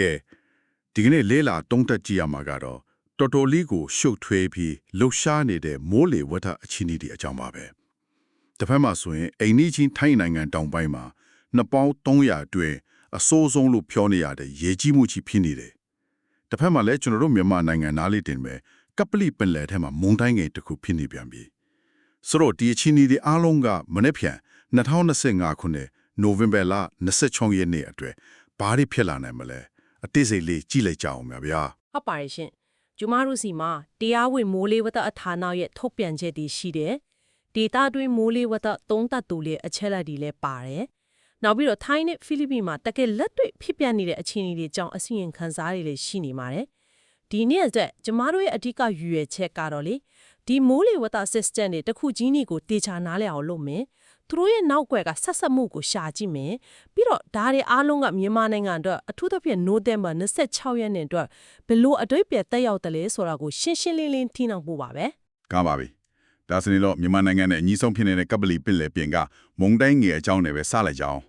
ကဲဒီကနေ့လေးလာတုံးတက်ကြည့်ရမှာကတော့တော်တော်လေးကိုရှုပ်ထွေးပြီးလှုပ်ရှားနေတဲ့မိုးလေဝသအခြေအနေတွေအကြောင်းပါပဲတစ်ဖက်မှာဆိုရင်အိန္ဒိချင်းထိုင်းနိုင်ငံတောင်ပိုင်းမှာနှစ်ပေါင်း300အတွင်းအဆိုးဆုံးလို့ပြောနေရတဲ့ရေကြီးမှုကြီးဖြစ်နေတယ်တစ်ဖက်မှာလည်းကျွန်တော်တို့မြန်မာနိုင်ငံနားလေးတင်ပဲကပလိပင်လယ်ထဲမှာမုန်တိုင်းငယ်တစ်ခုဖြစ်နေပြန်ပြီဆိုတော့ဒီအခြေအနေတွေအားလုံးကမနေ့ဖြန်2025ခုနှစ်နိုဝင်ဘာလ26ရက်နေ့အတွက်ဘာတွေဖြစ်လာနိုင်မလဲ အသေးစိတ်လေးကြည့်လိုက်ကြအောင်ပါဗျာဟုတ်ပါတယ်ရှင်ကျမတို့စီမှာတရားဝင်မိုးလေဝသအဌာနရဲ့ထုတ်ပြန်ချက်တွေရှိတယ်ဒေတာတွင်းမိုးလေဝသသုံးသပ်သူတွေအချက်လက်တွေလည်းပါတယ်နောက်ပြီးတော့ထိုင်းနဲ့ဖိလစ်ပိုင်မှာတကယ်လက်တွေ့ဖြစ်ပျက်နေတဲ့အခြေအနေတွေကြောင့်အစီရင်ခံစားတွေလည်းရှိနေပါတယ်ဒီနေ့အတွက်ကျမတို့ရဲ့အဓိကရည်ရွယ်ချက်ကတော့လေဒီမိုးလေဝသ system တွေတစ်ခုချင်းစီကိုတေချာနားလည်အောင်လုပ်မယ် သူတို့ရဲ့နောက်ွယ်ကဆက်ဆက်မှုကိုရှာကြည့်မယ်ပြီးတော့ဒါတွေအားလုံးကမြန်မာနိုင်ငံအတွက်အထူးသဖြင့် November 26ရက်နေ့အတွက်ဘယ်လိုအတွေ့အကြုံတက်ရောက်တယ်လဲဆိုတာကိုရှင်းရှင်းလင်းလင်းထိနောက်ပို့ပါပဲကောင်းပါပြီဒါဆိုရင်တော့မြန်မာနိုင်ငံနဲ့အညီဆုံးဖြစ်နေတဲ့ကပလီပင်လယ်ပြင်ကမုန်တိုင်းငယ်အကြောင်းနဲ့ပဲစလိုက်ကြအောင်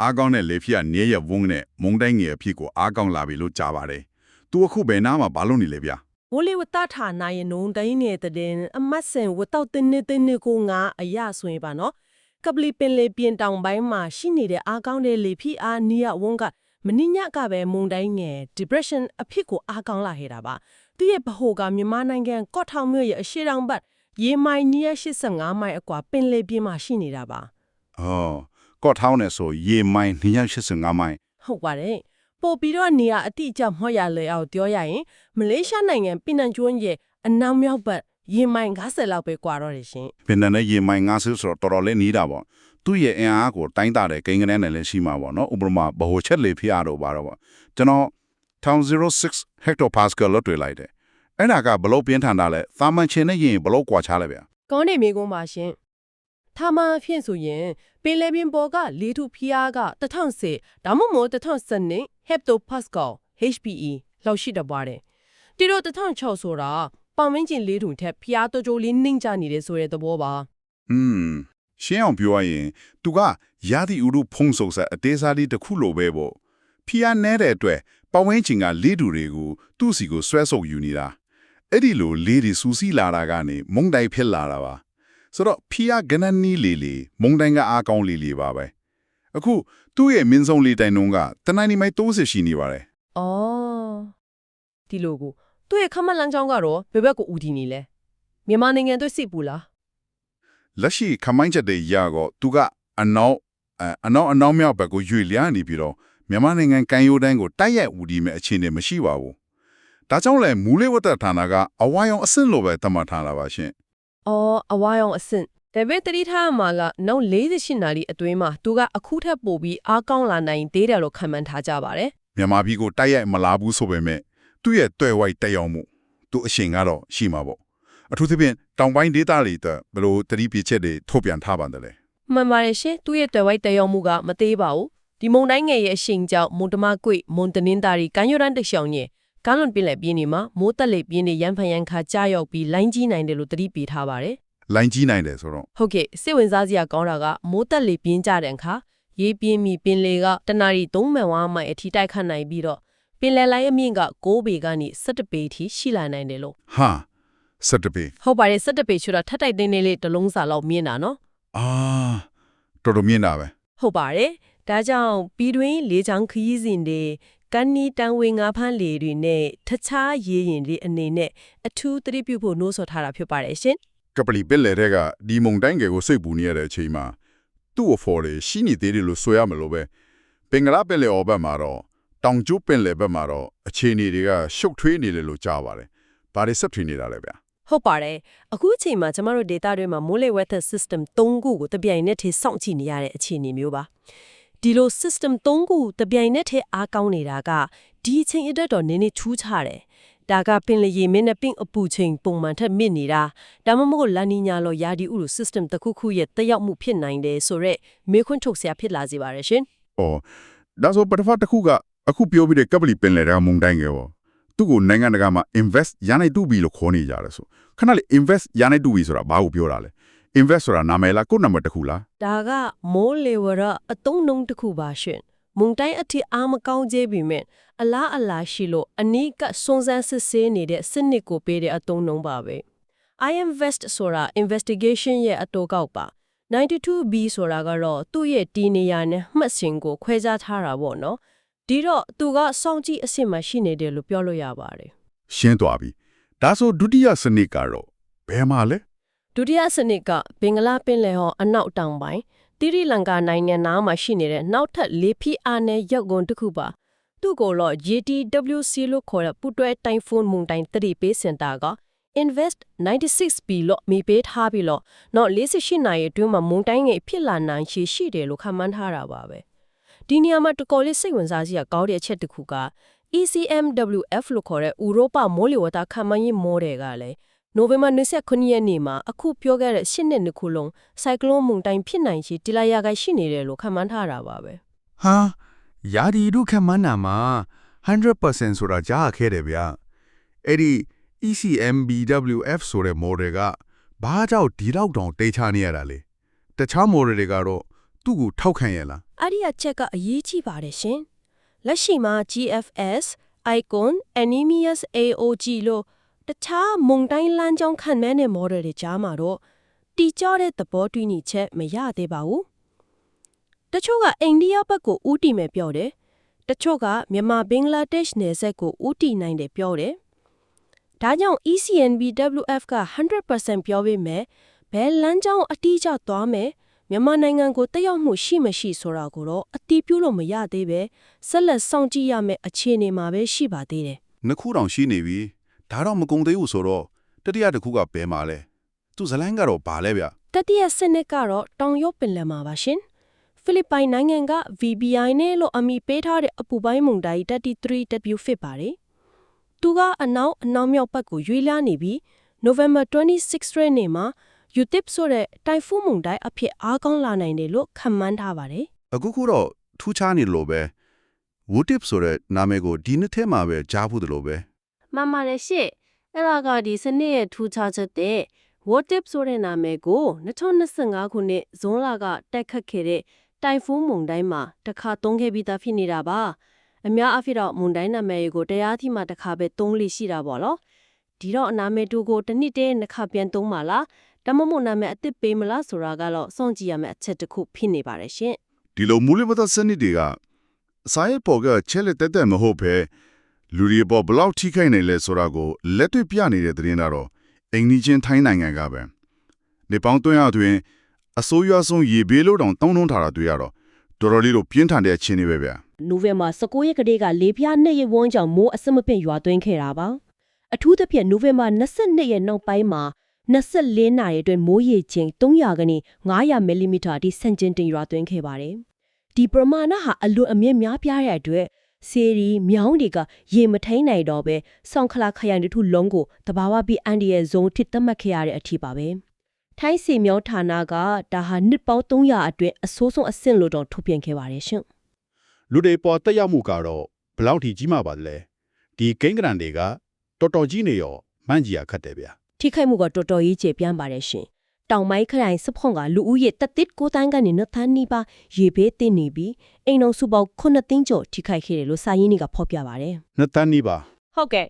အားကောင်းတဲ့လေဖြတ်နေရဝုန်းနဲ့မုန်တိုင်းငယ်အဖြစ်ကိုအားကောင်းလာပြီလို့ကြားပါတယ်သူအခုဘယ်နားမှာဘာလို့နေလဲဗျာမိုးလေဝသဌာနရဲ့နုံတိုင်းနေတဲ့တဲ့အမတ်စင်ဝတ်တော့တင်းနေတင်းနေကိုငါအရာဆိုရင်ပါနော် ကပလီပင်လေပြင်တောင်ပိုင်းမှာရှိနေတဲ့အားကောင်းတဲ့လေဖိအားနီးရဝုန်းကမင်းညကပဲမုန်တိုင်းငယ် depression အဖြစ်ကိုအားကောင်းလာခဲ့တာပါသူရဲ့ဗဟိုကမြန်မာနိုင်ငံကော့ထောင်မြို့ရဲ့အရှေ့တောင်ဘက်ရေမိုင်နီးရ85မိုင်အကွာပင်လေပြင်မှာရှိနေတာပါ။အော်ကော့ထောင်းနဲ့ဆိုရေမိုင်285မိုင်ဟုတ်ပါတယ်ပို့ပြီးတော့နေရာအတိအကျမှတ်ရလေအောင်ပြောရရင်မလေးရှားနိုင်ငံပင်နန်ကျွန်းရဲ့အနောက်မြောက်ဘက် ရေမိုင်90လောက်ပဲကွာတော့တယ်ရှင်ပင်နဲ့ရေမိုင်90ဆိုတော့တော်တော်လေးနီးတာပေါ့။သူ့ရဲ့အင်အားကိုတိုင်းတာတဲ့ကိန်းကနန်းနဲ့လည်းရှိမှာပေါ့နော်။ဥပမာဘ ਹੁ ချက်လေဖျားတော့ပါတော့ပေါ့။ကျွန်တော်1006 hectopascal လို့တွေ့လိုက်တယ်။အဲ့ဒါကဘလို့ပြင်းထန်တာလဲ။သာမန်ချင်းနဲ့ရင်ဘလို့ကွာခြားလဲဗျာကောင်းနေမိကုန်းပါရှင်ထာမန်အဖြစ်ဆိုရင်ပင်လယ်ပြင်ပေါ်ကလေထုဖိအားက1010ဒါမှမဟုတ်1012 hectopascal HPE လောက်ရှိတတ်ပါတယ်တီတော့1006ဆိုတာ ပတ်ဝန်းကျင်လေထုထက်ဖိအားတိုးတိုးလေးနှိမ့်ချနေတယ်ဆိုတဲ့သဘောပါ။ဟွန်းရှင်းအောင်ပြောရရင် သူကရာသီဥတုဖုံးစုံဆက်အသေးစားလေးတစ်ခုလိုပဲပေါ့။ဖျားနဲတဲ့အတွက်ပဝင်းချင်ကလေးတူတွေကိုသူ့စီကိုဆွဲဆုပ်ယူနေတာ။အဲ့ဒီလိုလေးတွေစူးစီးလာတာကနေမုန်တိုင်းဖြစ်လာတာပါ။ဆိုတော့ဖျားကနန်းနီးလေးလေးမုန်တိုင်းကအားကောင်းလေးလေးပါပဲ။အခုသူ့ရဲ့မင်းဆုံးလေးတိုင်နှုံးကတနင်္လာမိုင်30ရှိနေပါတယ်။အော်ဒီလိုကို သူ့ရဲ့ခမတ်လန်းချောင်းကတော့ဘယ်ဘက်ကိုဦးတည်နေလဲမြန်မာနိုင်ငံအတွက်စစ်ပူလား။လက်ရှိခမိုင်းချက်တွေရတော့သူကအနောက်အအနောက်အနောက်မြောက်ဘက်ကိုရွေ့လျားနေပြီးတော့မြန်မာနိုင်ငံကန်ယိုတိုင်းကိုတိုက်ရိုက်ဦးဒီမဲ့အခြေအနေမရှိပါဘူး။ဒါကြောင့်လဲမူလေးဝတ္တဌာနကအဝါရောင်အဆင့်လိုပဲသတ်မှတ်ထားတာပါရှင်။အော်အဝါရောင်အဆင့်ဒါပေမဲ့တတိထားမှာကနောက်48နာရီအတွင်းမှာသူကအခုထက်ပိုပြီးအားကောင်းလာနိုင်သေးတယ်လို့ခန့်မှန်းထားကြပါတယ်။မြန်မာပြည်ကိုတိုက်ရိုက်မလာဘူးဆိုပေမဲ့ သူ့ရဲ့တွေ့ဝိုက်တက်ရောက်မှုသူအရှင်ကတော့ရှိမှာပေါ့။အထူးသဖြင့်တောင်ပိုင်းဒေသတွေအတွက်ဘယ်လိုတတိပြချက်တွေထုတ်ပြန်ထားပါတယ်လဲ။မှန်ပါတယ်ရှင်သူ့ရဲ့တဝိုက်တရောမှုကမသေးပါဘူး။ဒီမုန်တိုင်းငယ်ရဲ့အရှိန်ကြောင့်မွန်တမကွေမွန်တနင်္သာရီကန်ယူရန်တရှောင်းရဲ့ကမ်းလွန်ပင်လယ်ပြင်းဒီမှာမိုးတက်လေပြင်းတွေရန်ဖန်ရန်ခါကြားရောက်ပြီးလိုင်းကြီးနိုင်တယ်လို့တတိပေးထားပါတယ်။လိုင်းကြီးနိုင်တယ်ဆိုတော့ဟုတ်ကဲ့စိတ်ဝင်စားစရာကောင်းတာကမိုးတက်လေပြင်းကြတဲ့အခါရေပြင်းမီပင်လေကတနာရီ3မှန်ဝါမိုင်အထိတိုက်ခတ်နိုင်ပြီးတော့ ပင်လယ်လိုင်းအမြင့်က6ပေကနေ17ပေအထိရှိလာနိုင်တယ်လို့ဟာစက်တပေဟုတ်ပါတယ်17ပေဆိုတာထပ်တိုက်သိမ်းနေလေးတစ်လုံးစာလောက်မြင်တာနော်အာတော်တော်မြင်တာပဲဟုတ်ပါတယ်ဒါကြောင့်ပြီးတွင်လေချောင်းခရီးစဉ်တွေကန်းနီတန်ဝေငါဖန်းလေတွေနဲ့တခြားရေရင်တွေအနေနဲ့အထူးသတိပြုဖို့နှိုးဆော်ထားတာဖြစ်ပါတယ်ရှင်ကပလီပင်လေတဲ့ကဒီမုန်တိုင်းငယ်ကိုစိတ်ပူနေရတဲ့အချိန်မှာသူ့အဖော်တွေရှိနေသေးတယ်လို့ဆိုရမလို့ပဲပင်္ဂလာပင်လေအော်ဘက်မှာတော့ တောင်ကျိုးပင်လေဘက်မှာတော့အခြေအနေတွေကရှုပ်ထွေးနေတယ်လို့ကြားပါတယ်။ဘာတွေဆက်ထွေးနေတာလဲဗျာဟုတ်ပါတယ်အခုအချိန်မှာကျမတို့ data တွေမှာ molecular weather system 3ခုကိုတပြိုင်နက်တည်းစောင့်ကြည့်နေရတဲ့အခြေအနေမျိုးပါဒီလို system 3ခုတပြိုင်နက်တည်းအားကောင်းနေတာကဒီအချိန်အတွက်တော့နည်းနည်းထူးခြားတယ်ဒါကပင်လယ်ရေမင်းနဲ့ပင်အပူချိန်ပုံမှန်ထက်မြင့်နေတာဒါမှမဟုတ်လာနီညာလောယာဒီဥလို system တစ်ခုခုရဲ့တက်ရောက်မှုဖြစ်နိုင်တယ်ဆိုတော့မေခွန်းထုတ်စရာဖြစ်လာစေပါရရှင်။အော်ဒါဆိုပထမတစ်ခုက အခုပြောပြီးတဲ့ကပလီပင်လေတဲ့မုန်တိုင်းငယ်ပေါ့သူ့ကိုနိုင်ငံတကာမှာ invest ရနိုင်တူပြီလို့ခေါ်နေကြတယ်ဆိုခဏလေး invest ရနိုင်တူပြီဆိုတာဘာကိုပြောတာလဲ invest ဆိုတာနာမည်လားကိုယ့်နံပါတ်တစ်ခုလားဒါကမိုးလေဝရအတုံးနှုံတစ်ခုပါရှင်မုန်တိုင်းအထိအားမကောင်းသေးပြီမဲ့အလားအလာရှိလို့အနီးကပ်စုံစမ်းစစ်ဆေးနေတဲ့စနစ်ကိုပေးတဲ့အသုံးနှုန်းပါပဲ IM Vest ဆိုတာ investigation ရဲ့အတိုကောက်ပါ 92B ဆိုတာကတော့သူ့ရဲ့တီနေရနဲ့မှတ်စင်ကိုခွဲခြားထားတာပေါ့နော် ဒီတော့သူကစောင့်ကြည့်အဆင့်မှာရှိနေတယ်လို့ပြောလို့ရပါတယ်ရှင်းသွားပြီဒါဆိုဒုတိယစနစ်ကတော့ဘယ်မှာလဲဒုတိယစနစ်ကဘင်္ဂလားပင်လယ်ဟောအနောက်တောင်ပိုင်းတိရိလင်္ကာနိုင်ငံနားမှာရှိနေတဲ့နောက်ထပ်လေးဖိအားနဲ့ရုပ်ကွန်တစ်ခုပါသူ့ကိုတော့ JTWC လို့ခေါ်တဲ့ပူတွဲတိုင်ဖုန်းမုန်တိုင်းတတိပေးစင်တာက invest 96B လို့မိပေးထားပြီးတော့နောက်48နိုင်အတွင်းမှာမုန်တိုင်းငယ်ဖြစ်လာနိုင်ရှိရှိတယ်လို့ခန့်မှန်းထားတာပါပဲ ဒီနေရာမှာတကော်လေးစိတ်ဝင်စားစရာကောင်းတဲ့အချက်တစ်ခုက ECMWF လို့ခေါ်တဲ့ဥရောပမိုးလေဝသခန့်မှန်းရေးမော်ဒယ်ကလည်းနိုဝင်ဘာ29ရက်နေ့မှာအခုပြောခဲ့တဲ့ရှစ်နှစ်နှစ်ခုလုံးဆိုင်ကလုန်းမုန်တိုင်းဖြစ်နိုင်ချေတီလာယာကရှိနေတယ်လို့ခန့်မှန်းထားတာပါပဲဟာယာဒီဒုခမန်းနာမှာ100%ဆိုတာကြားခဲ့တယ်ဗျာအဲ့ဒီ E ECMBWF ဆိုတဲ့ model ကဘာကြောင့်ဒီလောက်တောင်တိတ်ချနေရတာလဲတခြား model တွေကတော့ သူ့ကိုထောက်ခံရလားအဲ့ဒီအချက်ကအရေးကြီးပါတယ်ရှင်လက်ရှိမှာ GFS Icon Anemias AOG လို့တခြားမုန်တိုင်းလမ်းကြောင်းခံမဲတဲ့ model တွေကြားမှာတော့တီကျတဲ့သဘောတူညီချက်မရသေးပါဘူးတချို့ကအိန္ဒိယဘက်ကိုဦးတည်မယ်ပြောတယ်တချို့ကမြန်မာဘင်္ဂလားဒေ့ရှ်နယ်စပ်ကိုဦးတည်နိုင်တယ်ပြောတယ်ဒါကြောင့် E ECNBWF က100%ပြောပေးမယ်ဘယ်လမ်းကြောင်းအတိအကျသွားမယ် မြန်မာနိုင်ငံကိုတက်ရောက်မှုရှိမရှိဆိုတာကိုတော့အတိပြုလို့မရသေးပဲဆက်လက်စောင့်ကြည့်ရမယ့်အခြေအနေမှာပဲရှိပါသေးတယ်နှစ်ခုတောင်ရှိနေပြီဒါတော့မကုံသေးဘူးဆိုတော့တတိယတစ်ခုကဘယ်မှာလဲသူဇလန်းကတော့ဘာလဲဗျ။တတိယစနစ်ကတော့တောင်ရုပ်ပင်လယ်မှာပါရှင်။ဖိလစ်ပိုင်နိုင်ငံက VBI နဲ့လို့အမည်ပေးထားတဲ့အပူပိုင်းမုန်တိုင်း 33W ဖြစ်ပါတယ်။သူကအနောက်အနောက်မြောက်ဘက်ကိုရွေ့လျားနေပြီး November 26ရက်နေ့မှာ UTIP ဆိုတဲ့တိုင်ဖုန်းမုန်တိုင်းအဖြစ်အားကောင်းလာနိုင်တယ်လို့ခန့်မှန်းထားပါတယ်။အခုခုတော့ထူးခြားနေလို့ပဲ Wootip ဆိုတဲ့နာမည်ကိုဒီနှစ်ထဲမှာပဲကြားဘူးတယ်လို့ပဲမှန်ပါတယ်ရှင့်အဲ့ဒါကဒီစနစ်ရဲ့ထူးခြားချက်တဲ့ What Tip ဆိုတဲ့နာမည်ကို2025ခုနှစ်ဇွန်လကတက်ခတ်ခဲ့တဲ့တိုင်ဖုန်းမုန်တိုင်းမှာတစ်ခါသုံးခဲ့ပြီးသားဖြစ်နေတာပါအများအဖြစ်တော့မုန်တိုင်းနာမည်ကိုတရားသီးမှာတစ်ခါပဲသုံးလိရှိတာပေါ့နော်ဒီတော့အနာမည်တူကိုတစ်နှစ်တည်းနှစ်ခါပြန်သုံးပါလား ဒါမှမဟုတ်နာမည်အစ်စ်ပေးမလားဆိုတာကတော့စောင့်ကြည့်ရမယ့်အချက်တစ်ခုဖြစ်နေပါတယ်ရှင်ဒီလိုမူလမသက်စနစ်တွေကအစာရေးပေါ်ကချက်လက်တက်တက်မဟုတ်ပဲလူတွေပေါ်ဘယ်လောက်ထိခိုက်နိုင်လဲဆိုတာကိုလက်တွေ့ပြနေတဲ့သတင်းကတော့အိန္ဒိချင်းထိုင်းနိုင်ငံကပဲနေပေါင်းတွင်းအတွင်းအစိုးရဆုံးရေဘေးလို့တောင်တောင်းတုံးထားတာတွေ့ရတော့တော်တော်လေးတော့ပြင်းထန်တဲ့အခြေအနေပဲဗျာနိုဝင်ဘာ19ရက်ကတည်းကလေပြားနှစ်ရက်ဝန်းကြောင်မိုးအစမပင့်ရွာသွင်းခဲ့တာပါအထူးသဖြင့်နိုဝင်ဘာ22ရက်နောက်ပိုင်းမှာ 24နာရီအတွင်းမိုးရေချိန်300ကနေ900မီလီမီတာအထိဆန့်ကျင်တင်ရွာသွင်းခဲ့ပါတယ်ဒီပမာဏဟာအလွန်အမြင့်များပြားတဲ့အတွက်စေရီမြောင်းတွေကရေမထိန်နိုင်တော့ပဲဆောင်းခလာခရိုင်တစ်ခုလုံးကိုတဘာဝပြီးအန်ဒီရဲ့ဇုံထစ်သတ်မှတ်ခဲ့ရတဲ့အထိပါပဲထိုင်းစီမြောင်းဌာနကဒါဟာနှစ်ပေါင်း300အတွင်းအဆိုးဆုံးအဆင့်လို့တော့ထုတ်ပြန်ခဲ့ပါတယ်ရှင်လူတွေပေါ်တက်ရောက်မှုကတော့ဘယ်လောက်ထိကြီးမားပါလဲဒီကိန်းဂရန်တွေကတော်တော်ကြီးနေရောမှန်းကြည့်ရခက်တယ်ဗျာ ထိခိုက်မှုကတော်တော်ကြီးကျေပြန့်ပါတယ်ရှင်။တောင်ပိုင်းခရိုင်စဖုံကလူဦးရေတက်တစ်ကိုတန်းကနေနှစ်သန်းနီးပါးရေဘေးတင်နေပြီးအိမ်အောင်စုပေါင်း9သိန်းကျော်ထိခိုက်ခဲ့တယ်လို့စာရင်းတွေကဖော်ပြပါတယ်နှစ်တန်းနီးပါဟုတ်ကဲ့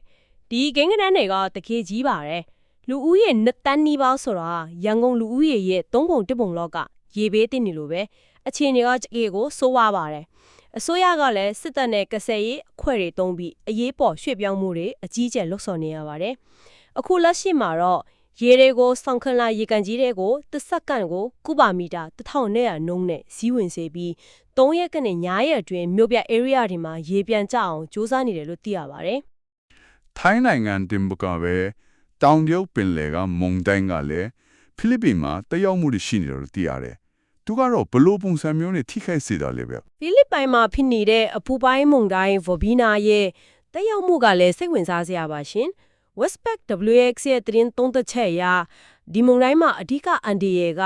ဒီကိန်းဂဏန်းတွေကတကယ်ကြီးပါတယ်လူဦးရေနှစ်တန်းနီးပါးဆိုတာရန်ကုန်လူဦးရေရဲ့သုံးပုံတစ်ပုံလောက်ကရေဘေးတင်နေလို့ပဲအခြေအနေကတကယ်ကိုစိုးဝါပါတယ်အစိုးရကလည်းစစ်တပ်နဲ့ကစဲရေးအခွဲတွေတုံးပြီးအရေးပေါ်ရွှေ့ပြောင်းမှုတွေအကြီးကျယ်လှုပ်ဆောင်နေရပါတယ် အခုလက်ရှိမှာတော့ရေတွေကိုစောင့်ခန်းလာရေကန်ကြီးတွေကိုတစ်စက္ကန့်ကိုကုပါမီတာ1000နဲ့နှုန်းနဲ့စီးဝင်စေပြီး3ရက်ကနေ9ရက်အတွင်းမြို့ပြ area တွေမှာရေပြန်ကျအောင်စ조사နေတယ်လို့သိရပါတယ်ထိုင်းနိုင်ငံတင်ဘကပဲတောင်ရုပ်ပင်လယ်ကမုန်တိုင်းကလည်းဖိလစ်ပင်မှာတက်ရောက်မှုတွေရှိနေတယ်လို့သိရတယ်။သူကတော့ဘလို့ပုံစံမျိုးနဲ့ထိခိုက်စေတာလဲဗျဖိလစ်ပိုင်မှာဖြစ်နေတဲ့အပူပိုင်းမုန်တိုင်းဗိုဘီနာရဲ့တက်ရောက်မှုကလည်းစိတ်ဝင်စားစရာပါရှင်။ Westpac WX ရဲ့သတင်းသုံးသက်ချက်အရဒီမုန်တိုင်းမှာအဓိကအန်ဒီယေက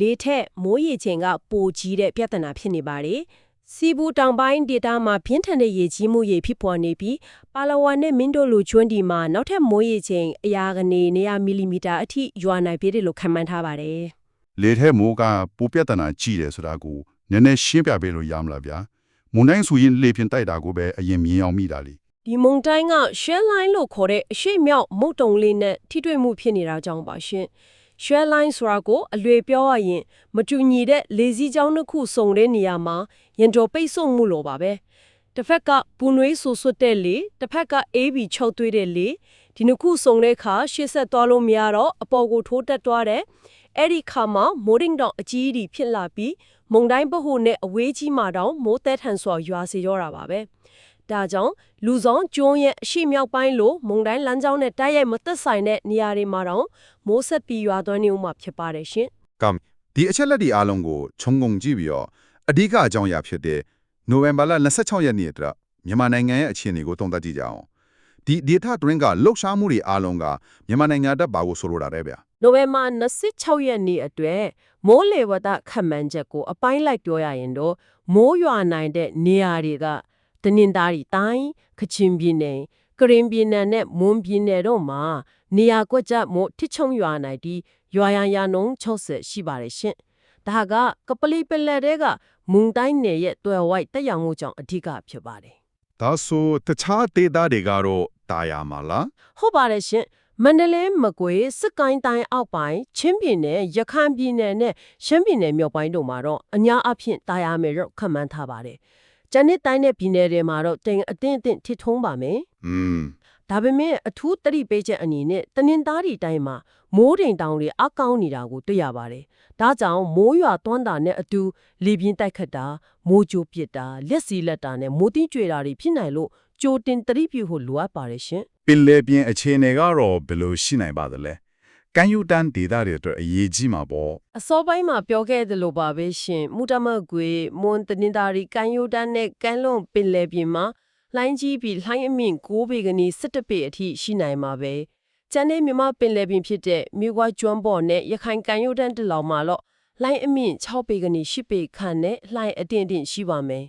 လေထက်မိုးရေချိန်ကပိုကြီးတဲ့ပြဿနာဖြစ်နေပါတယ်။စီဘူတောင်ပိုင်းဒေတာမှာပြင်းထန်တဲ့ရေကြီးမှုရေဖြစ်ပေါ်နေပြီးပါလဝါနဲ့မင်းတို့လူကျွန်းဒီမှာနောက်ထပ်မိုးရေချိန်အရာကနေ100မီလီမီတာအထိရွာနိုင်ပြီလို့ခန့်မှန်းထားပါတယ်။လေထဲမိုးကပူပြဿနာကြီးတယ်ဆိုတာကိုနည်းနည်းရှင်းပြပေးလို့ရမလားဗျာမွန်တိုင်းဆိုရင်လေပြင်းတိုက်တာကိုပဲအရင်မြင်အောင်မိတာလေ ဒီမုန်တိုင်းက shell line လို့ခေါ်တဲ့အရှိမြောက်မုတ်တုံလေးနဲ့ထိတွေ့မှုဖြစ်နေတာကြောင့်ပါရှင်။ shell line ဆိုတာကိုအလွေပြောရရင် မတူညီတဲ့လေစီးကြောင်းတစ်ခုစုံတဲ့နေရာမှာရင်တော်ပိတ်ဆို့မှုလိုပါပဲ။တစ်ဖက်ကပူနွေးဆူဆွတ်တဲ့လေတစ်ဖက်ကအေးပြီးချုပ်သွေးတဲ့လေဒီနှစ်ခုစုံတဲ့အခါရှေ့ဆက်သွားလို့မရတော့အပေါ်ကိုထိုးတက်သွားတဲ့အဲ့ဒီခါမှာမိုးရင်းတော့အကြီးကြီးဖြစ်လာပြီးမုန်တိုင်းပဟုနဲ့အဝေးကြီးမှတောင်မိုးသက်ထန်စွာရွာစေတော့တာပါပဲ။ ဒါကြောင့်လူဆောင်ကျွန်းရဲ့အရှိမြောက်ပိုင်းလိုမုန်တိုင်းလမ်းကြောင်းနဲ့တိုက်ရိုက်မသက်ဆိုင်တဲ့နေရာတွေမှာတော့မိုးဆက်ပြီးရွာသွန်းနေဦးမှာဖြစ်ပါတယ်ရှင်ကမ်ဒီအချက်လက်ဒီအားလုံးကိုခြုံငုံကြည့်ပြီးတော့အဓိကအကြောင်းအရာဖြစ်တဲ့နိုဝင်ဘာလ26ရက်နေ့အတွက်မြန်မာနိုင်ငံရဲ့အခြေအနေကိုသုံးသပ်ကြည့်ကြအောင်ဒီဒေတာတွင်းကလှုပ်ရှားမှုတွေအားလုံးကမြန်မာနိုင်ငံအတွက်ဘာကိုဆိုလိုတာလဲဗျာ။နိုဝင်ဘာ26ရက်နေ့အတွက်မိုးလေဝသခန့်မှန်းချက်ကိုအပိုင်းလိုက်ပြောရရင်တော့မိုးရွာနိုင်တဲ့နေရာတွေက တနင်္သာရီတိုင်းကချင်ပြည်နယ်ကရင်ပြည်နယ်နဲ့မွန်ပြည်နယ်တို့မှာနေရာကွက်ကျမိုးထစ်ချုံရွာနိုင်ပြီးရွာရန်ရနှုန်း60ရှိပါတယ်ရှင်။ဒါကကပလီပလက်တဲ့ကမုန်တိုင်းနယ်ရဲ့တွယ်ဝိုက်တက်ရောက်မှုကြောင့်အဓိကဖြစ်ပါတယ်။ဒါဆိုတခြားဒေတာတွေကတော့တာယာမှာလားဟုတ်ပါတယ်ရှင်မန္တလေးမကွေးစစ်ကိုင်းတိုင်းအောက်ပိုင်းချင်းပြည်နယ်ရခိုင်ပြည်နယ်နဲ့ရှမ်းပြည်နယ်မြောက်ပိုင်းတို့မှာတော့အများအပြားတာယာမယ်တော့ခန့်မှန်းထားပါတယ်။ ကျန်တဲ့တိုင်းနဲ့ပြည်နယ်တွေမှာတော့တိမ်အသင့်အသင့်ထိထုံးပါမယ်อืม။ဒါပေမဲ့အထူးတတိပေးချက်အနေနဲ့တနင်္သာရီတိုင်းမှာမိုးတိမ်တောင်တွေအကောင်းနေတာကိုတွေ့ရပါတယ်။ဒါကြောင့်မိုးရွာသွန်းတာနဲ့အတူလေပြင်းတိုက်ခတ်တာမိုးကြိုးပစ်တာလက်စီလက်တာနဲ့မိုးတင်းကြွေတာတွေဖြစ်နိုင်လို့ကြိုတင်တတိပြုဖို့လိုအပ်ပါတယ်ရှင်။ပင်လေပြင်းအခြေအနေကတော့ဘယ်လိုရှိနိုင်ပါသလဲ ကန်ယူတန်ဒေတာတွေအတွက်အရေးကြီးမှာပေါ့အစောပိုင်းမှာပြောခဲ့သလိုပါပဲရှင်မူတမကွေမွန်တနင်္သာရီကန်ယိုတန်းနဲ့ကန်လွန်ပင်လယ်ပြင်မှာလှိုင်းကြီးပြီးလှိုင်းအမြင့်6ပေကနေ17ပေအထိရှိနိုင်မှာပဲကျန်တဲ့မြမပင်လယ်ပြင်ဖြစ်တဲ့မြို့ကွာကျွန်းပေါ်နဲ့ရခိုင်ကန်ယိုတန်းတလောင်မှာတော့လှိုင်းအမြင့်6ပေကနေ10ပေခန့်နဲ့လှိုင်းအတင်းအတင်းရှိပါမယ်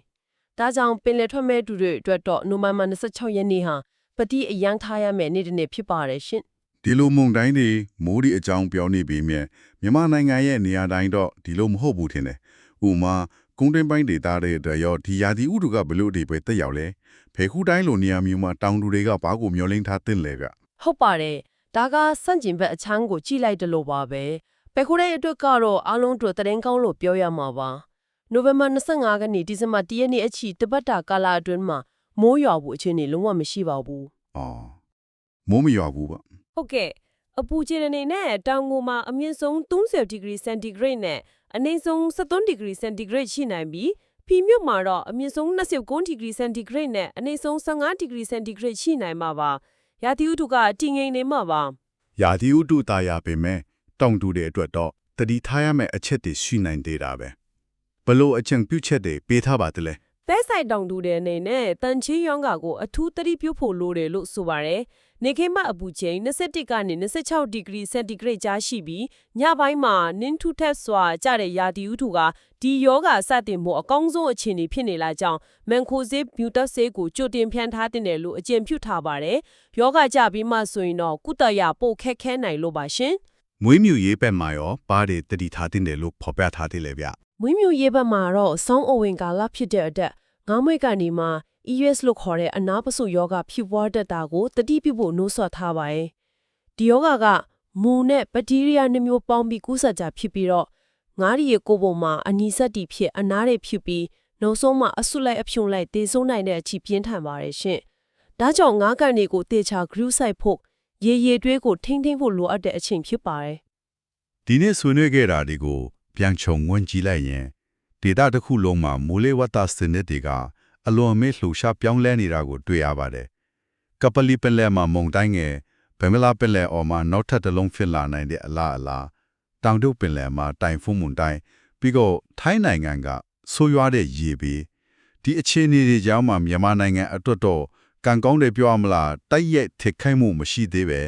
ဒါကြောင့်ပင်လယ်ထွက်မဲ့သူတွေအတွက်တော့နိုဝင်ဘာ26ရက်နေ့ဟာပတိအရန်ထားရမယ့်နေ့တစ်နေ့ဖြစ်ပါတယ်ရှင် ဒီလိုမုန်တိုင်းတွေမိုးဒီအကြောင်းပြောနေပြီးမြဲမြန်မာနိုင်ငံရဲ့နေရာတိုင်းတော့ဒီလိုမဟုတ်ဘူးထင်တယ်။ဥပမာကုန်းတွင်းပိုင်းဒေသတွေအတွက်ရောဒီယာဒီဥတုကဘလို့ဒီပဲတက်ရောက်လဲ။ဖေခုတိုင်းလိုနေရာမျိုးမှာတောင်သူတွေကဘာကိုမျောလင်းထားတင်လဲဗျဟုတ်ပါတယ်ဒါကစန့်ကျင်ဘက်အချမ်းကိုကြည့်လိုက်တယ်လို့ပါပဲပဲခိုးတဲ့အတွက်ကတော့အားလုံးတို့တရင်ကောင်းလို့ပြောရမှာပါနိုဝင်ဘာ25ရက်နေ့ဒီဇင်ဘာ1ရက်နေ့အထိတပတ်တာကာလအတွင်းမှာမိုးရွာဖို့အခြေအနေလုံးဝမရှိပါဘူး။အော်မိုးမရွာဘူးပေါ့ ဟုတ်ကဲ့အပူချိန်အနေနဲ့တောင်ကိုမှာအမြင့်ဆုံး30ဒီဂရီစင်တီဂရိတ်နဲ့အနိမ့်ဆုံး73ဒီဂရီစင်တီဂရိတ်ရှိနိုင်ပြီးဖီမြုပ်မှာတော့အမြင့်ဆုံး29ဒီဂရီစင်တီဂရိတ်နဲ့အနိမ့်ဆုံး15ဒီဂရီစင်တီဂရိတ်ရှိနိုင်မှာပါရာသီဥတုကတည်ငြိမ်နေမှာပါ။ယာဒီဥတုတာယာပေမဲ့တောင်သူတွေအတွက်တော့တတိထားရမယ့်အချက်တွေရှိနိုင်သေးတာပဲ။ဘလို့အချင်းပြုချက်တွေပေးထားပါတလဲသဲဆိုင်တောင်တူတဲ့အနေနဲ့တန်ချီယောင်ကာကိုအထူးသတိပြုဖို့လိုတယ်လို့ဆိုပါရယ် နေခေတ်မှအပူချိန်21ကနေ26ဒီဂရီစင်တီဂရိတ်ကြားရှိပြီးညပိုင်းမှာနင်းထုထက်စွာကျတဲ့ရာသီဥတုကဒီယောဂစတင်မှုအကောင်းဆုံးအခြေအနေဖြစ်နေလာကြောင်းမန်ခိုဆေးမြူတက်ဆေးကိုကြိုတင်ဖြန်းထားတဲ့တယ်လို့အကြံပြုထားပါတယ်ယောဂကြပြီးမှဆိုရင်တော့ကုသရပို့ခက်ခဲနိုင်လို့ပါရှင်။မွေးမြူရေးဘက်မှာရောဘာတွေတတိထားတင်တယ်လို့ဖော်ပြထားသေးလဲဗျ။မွေးမြူရေးဘက်မှာတော့ဆောင်းအဝင်ကာလဖြစ်တဲ့အတွက်ငါးမွေးကနေမှ EUS လို့ခေါ်တဲ့အနားပစုယောဂဖြစ်ပွားတတ်တာကိုတတိပြုဖို့နှိုးဆော်ထားပါတယ်။ဒီယောဂကမူနဲ့ဘက်တီးရီးယားနှမျိုးပေါင်းပြီးကူးစက်ကြဖြစ်ပြီးတော့ငါးရီရဲ့ကိုယ်ပုံမှာအနီးစပ်တီဖြစ်အနားတွေဖြစ်ပြီးနောက်ဆုံးမှအဆုလိုက်အဖြုံလိုက်သေဆုံးနိုင်တဲ့အထိပြင်းထန်ပါတယ်ရှင်။ဒါကြောင့်ငါးကန်တွေကိုတေချာဂရုစိုက်ဖို့ရေရည်တွေးကိုထိမ့်သိမ့်ဖို့လိုအပ်တဲ့အချိန်ဖြစ်ပါတယ်။ဒီနေ့ဆွေးနွေးခဲ့တာတွေကိုပြန်ခြုံငွင့်ကြည့်လိုက်ရင်ဒေတာတစ်ခုလုံးမှာမိုးလေဝသစနစ်တွေက အလွန်အမေးလှူရှားပြောင်းလဲနေတာကိုတွေ့ရပါတယ်။ကပလီပင်လယ်မှာမုန်တိုင်းငယ်ဗမလာပင်လယ်အော်မှာနောက်ထပ်တစ်လုံးဖြစ်လာနိုင်တဲ့အလားအလားတောင်တုပင်လယ်မှာတိုင်ဖုန်းမုန်တိုင်းပြီးတော့ထိုင်းနိုင်ငံကဆိုးရွားတဲ့ရေပေးဒီအခြေအနေတွေကြောင့်မှမြန်မာနိုင်ငံအတွက်တော့ကံကောင်းတယ်ပြောရမလားတိုက်ရိုက်ထိခိုက်မှုမရှိသေးပဲ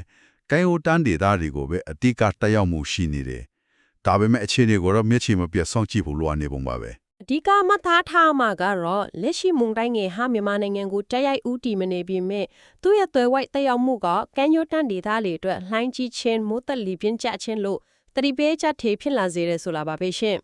ကဲဟိုတန်းဒေတာတွေကိုပဲအတိကတက်ရောက်မှုရှိနေတယ်။ဒါပေမဲ့အခြေအနေကိုတော့မျက်ခြေမပြတ်စောင့်ကြည့်ဖို့လိုအပ်နေပုံပါပဲ အဓိကမှတ်သားထားမှာကတော့လက်ရှိမုန်တိုင်းငယ်ဟာမြန်မာနိုင်ငံကိုတိုက်ရိုက်ဦးတည်မနေပေမဲ့သူ့ရဲ့သွယ်ဝိုက်တက်ရောက်မှုကကန်ယိုတန်ဒေသတွေအတွက်လှိုင်းကြီးချင်းမိုးသက်လီပြင်းကျခြင်းလို့တတိပေးချက်ထေဖြစ်လာစေတယ်ဆိုလာပါပဲရှင်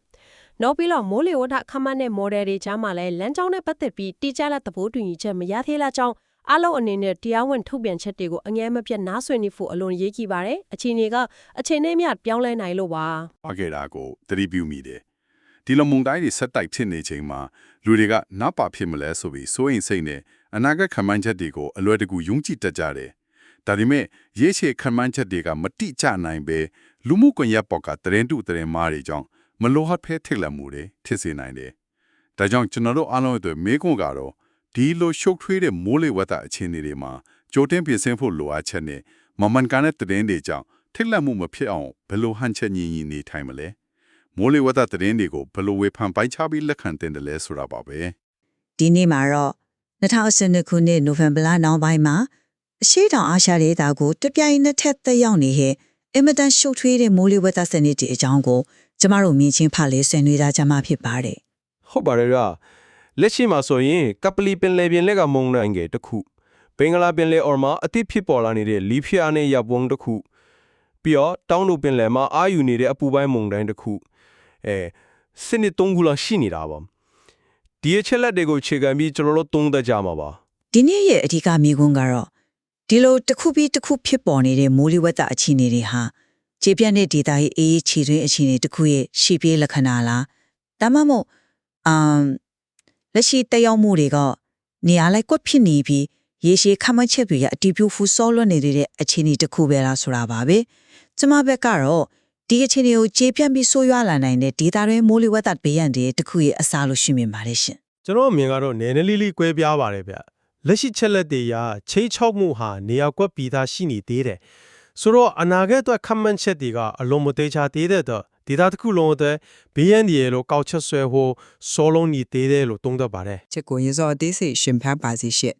နောက်ပြီးတော့မိုးလေဝသခန့်မှန်းတဲ့ model တွေကြားမှာလည်းလမ်းကြောင်းနဲ့ပတ်သက်ပြီးတိကျတဲ့သဘောတူညီချက်မရသေးလားကြောင်းအလုံးအနေနဲ့တရားဝင်ထုတ်ပြန်ချက်တွေကိုအငဲမပြတ်နားဆွေနေဖို့အလွန်ရေးကြည့်ပါတယ်။အချိန်တွေကအချိန်နဲ့မျှပြောင်းလဲနိုင်လို့ပါပါခဲ့တာကိုသတိပြုမိတယ် ဒီလိုမုန်တိုင်းတွေဆက်တိုက်ဖြစ်နေချိန်မှာလူတွေကနောက်ပါဖြစ်မလဲဆိုပြီးစိုးရိမ်စိတ်နဲ့အနာဂတ်ခံမှန်းချက်တွေကိုအလွယ်တကူယုံကြည်တတ်ကြတယ်ဒါပေမဲ့ရေးချေခံမှန်းချက်တွေကမတိကျနိုင်ပဲလူမှုကွန်ရက်ပေါ်ကတရင်တုတရင်မားတွေကြောင့်မလိုဟတ်ဖဲထိတ်လန့်မှုတွေဖြစ်စေနိုင်တယ်ဒါကြောင့်ကျွန်တော်တို့အားလုံးအတွက်မေးခွန်းကတော့ဒီလိုရှုပ်ထွေးတဲ့မိုးလေဝသအခြေအနေတွေမှာကြိုတင်ပြင်ဆင်ဖို့လိုအပ်ချက်နဲ့မမှန်ကန်တဲ့တရင်တွေကြောင့်ထိတ်လန့်မှုမဖြစ်အောင်ဘယ်လိုဟန်ချက်ညီညီနေထိုင်မလဲ မိုးလေဝသသတင်းတွေကိုဘယ်လိုဝေဖန်ပိုင်းခြားပြီးလက်ခံတင်တယ်လဲဆိုတာပါပဲဒီနေ့မှာတော့2012ခုနှစ်နိုဝင်ဘာလနောက်ပိုင်းမှာအရှိတောင်အာရှဒေသကိုတပြိုင်နက်ထက်သက်ရောက်နေတဲ့အင်မတန်ရှုပ်ထွေးတဲ့မိုးလေဝသစနစ်တွေအကြောင်းကိုကျမတို့မြင်ချင်းဖတ်လေးဆွေးနွေးကြမှာဖြစ်ပါတယ်ဟုတ်ပါတယ်ဗျာလက်ရှိမှာဆိုရင်ကပလီပင်လယ်ပြင်လက်ကမုန်တိုင်းငယ်တစ်ခုဘင်္ဂလားပင်လယ်အော်မှာအသစ်ဖြစ်ပေါ်လာနေတဲ့လီဖီယာနဲ့ရပ်ဝန်းတစ်ခုပြီးတော့တောင်းတူပင်လယ်မှာအာယူနေတဲ့အပူပိုင်းမုန်တိုင်းတစ်ခု အဲစနစ်သုံးခုလောက်ရှိနေတာပါဒီအချက်လက်တွေကိုခြေခံပြီးကျွန်တော်တို့သုံးသပ်ကြမှာပါဒီနေ့ရဲ့အဓိကမိကွန်းကတော့ဒီလိုတစ်ခုပြီးတစ်ခုဖြစ်ပေါ်နေတဲ့မိုးလေဝသအခြေအနေတွေဟာခြေပြတ်တဲ့ဒေတာရဲ့အေးအေးခြေတွင်းအခြေအနေတစ်ခုရဲ့ရှေ့ပြေးလက္ခဏာလားဒါမှမဟုတ်အမ်လက်ရှိတက်ရောက်မှုတွေကနေရာလိုက်ကွက်ဖြစ်နေပြီးရေရှည်ခမတ်ချက်တွေကအတီးပြူဖူစောလွတ်နေတဲ့အခြေအနေတစ်ခုပဲလားဆိုတာပါပဲကျမဘက်ကတော့ ဒီအခြေအနေကိုခြေပြတ်ပြီးဆိုးရွားလာနိုင်တဲ့ဒေတာတွင်မိုးလေဝသဘေးရန်တွေတစ်ခုရဲ့အစားလို့ရှုမြင်ပါတယ်ရှင်ကျွန်တော်အမြင်ကတော့နည်းနည်းလေးလေးကွဲပြားပါတယ်ဗျလက်ရှိချက်လက်တွေရာချိတ်ချောက်မှုဟာနေရာကွက်ပြီးသားရှိနေသေးတယ်ဆိုတော့အနာဂတ်အတွက်ခန့်မှန်းချက်တွေကအလုံးမသေးချာသေးတဲ့တော့ဒေတာတစ်ခုလုံးအတွက်ဘေးရန်ဒီရဲ့လို့ကောက်ချက်ဆွဲဖို့စောလုံးနေသေးတယ်လို့သုံးသပ်ပါတယ်ချက်ကိုရေစောအသေးစိတ်ရှင်ဖတ်ပါစီရှင့်